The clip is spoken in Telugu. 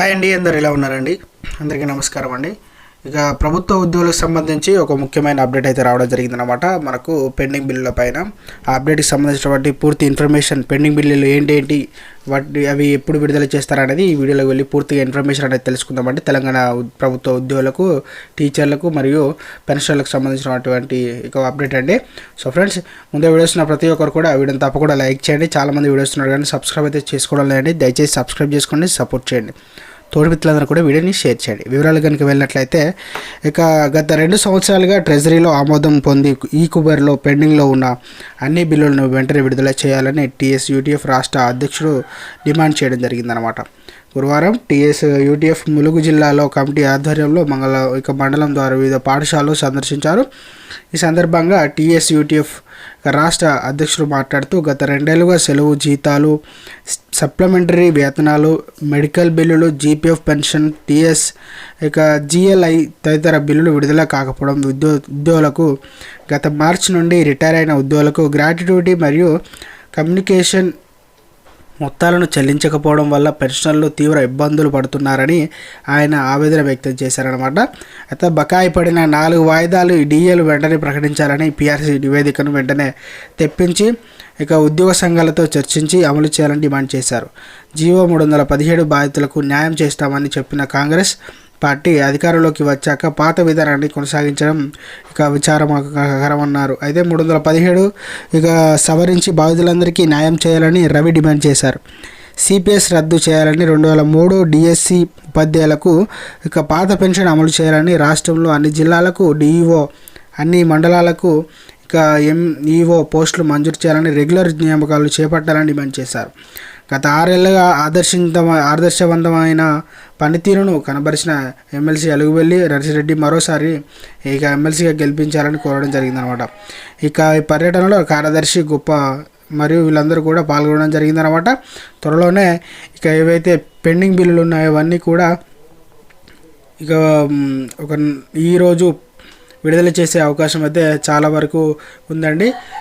హాయ్ అండి అందరు ఎలా ఉన్నారండి? అందరికీ నమస్కారం అండి. ఇక ప్రభుత్వ ఉద్యోగులకు సంబంధించి ఒక ముఖ్యమైన అప్డేట్ అయితే రావడం జరిగిందనమాట మనకు పెండింగ్ బిల్లుల పైన. ఆ అప్డేట్కి సంబంధించినటువంటి పూర్తి ఇన్ఫర్మేషన్ పెండింగ్ బిల్లులు ఏంటేంటి వాటి అవి ఎప్పుడు విడుదల చేస్తారనేది ఈ వీడియోలోకి వెళ్ళి పూర్తిగా ఇన్ఫర్మేషన్ అనేది తెలుసుకుందామండి. తెలంగాణ ప్రభుత్వ ఉద్యోగులకు టీచర్లకు మరియు పెన్షన్లకు సంబంధించినటువంటి ఇక అప్డేట్ అండి. సో ఫ్రెండ్స్ ముందే వీడియోస్ ఉన్న ప్రతి ఒక్కరు కూడా వీడియోని తప్పకుండా లైక్ చేయండి. చాలామంది వీడియోస్ ఉన్నారు కానీ సబ్స్క్రైబ్ అయితే చేసుకోవడం లేదండి. దయచేసి సబ్స్క్రైబ్ చేసుకోండి సపోర్ట్ చేయండి. తోటి మిత్రులందరూ కూడా వీడియోని షేర్ చేయండి. వివరాలు కనుక వెళ్ళినట్లయితే ఇక గత రెండు సంవత్సరాలుగా ట్రెజరీలో ఆమోదం పొంది ఈ కుబర్లో పెండింగ్లో ఉన్న అన్ని బిల్లులను వెంటనే విడుదల చేయాలని టీఎస్ యూటీఎఫ్ రాష్ట్ర అధ్యక్షుడు డిమాండ్ చేయడం జరిగిందనమాట గురువారం టీఎస్ యూటీఎఫ్ ములుగు జిల్లాలో కమిటీ ఆధ్వర్యంలో మంగళ ఇక మండలం ద్వారా వివిధ పాఠశాలలు సందర్శించారు. ఈ సందర్భంగా టీఎస్ యూటీఎఫ్ రాష్ట్ర అధ్యక్షుడు మాట్లాడుతూ గత రెండేళ్ళుగా సెలవు జీతాలు సప్లిమెంటరీ వేతనాలు మెడికల్ బిల్లులు జీపీఎఫ్ పెన్షన్ టీఎస్ ఇక జిఎల్ఐ తదితర బిల్లులు విడుదల కాకపోవడం ఉద్యో ఉద్యోగులకు గత మార్చి నుండి రిటైర్ అయిన ఉద్యోగులకు గ్రాట్యుటీ మరియు కమ్యూనికేషన్ మొత్తాలను చెల్లించకపోవడం వల్ల పెన్షనర్లు తీవ్ర ఇబ్బందులు పడుతున్నారని ఆయన ఆవేదన వ్యక్తం చేశారనమాట అయితే బకాయి పడిన నాలుగు వాయిదాలు ఈ డిఏలు వెంటనే ప్రకటించాలని పిఆర్సీ నివేదికను వెంటనే తెప్పించి ఇక ఉద్యోగ సంఘాలతో చర్చించి అమలు చేయాలని డిమాండ్ చేశారు. జీవో మూడు వందల పదిహేడు బాధితులకు న్యాయం చేస్తామని చెప్పిన కాంగ్రెస్ పార్టీ అధికారంలోకి వచ్చాక పాత విధానాన్ని కొనసాగించడం ఇక విచారకరమన్నారు అయితే మూడు వందల పదిహేడు ఇక సవరించి బాధితులందరికీ న్యాయం చేయాలని రవి డిమాండ్ చేశారు. సిపిఎస్ రద్దు చేయాలని రెండు వేల మూడు డిఎస్సి ఉపాధ్యాయులకు ఇక పాత పెన్షన్ అమలు చేయాలని రాష్ట్రంలో అన్ని జిల్లాలకు డిఈఓ అన్ని మండలాలకు ఇక ఎంఈఓ పోస్టులు మంజూరు చేయాలని రెగ్యులర్ నియామకాలు చేపట్టాలని డిమాండ్ చేశారు. గత ఆరేళ్ళుగా ఆదర్శింత ఆదర్శవంతమైన పనితీరును కనబరిచిన ఎమ్మెల్సీ అలుగువెల్లి నర్సిరెడ్డి మరోసారి ఇక ఎమ్మెల్సీగా గెలిపించాలని కోరడం జరిగిందనమాట. ఇక ఈ పర్యటనలో కార్యదర్శి గొప్ప మరియు వీళ్ళందరూ కూడా పాల్గొనడం జరిగిందనమాట. త్వరలోనే ఇక ఏవైతే పెండింగ్ బిల్లులు ఉన్నాయో అవన్నీ కూడా ఇక ఒక ఈరోజు విడుదల చేసే అవకాశం అయితే చాలా వరకు ఉందండి.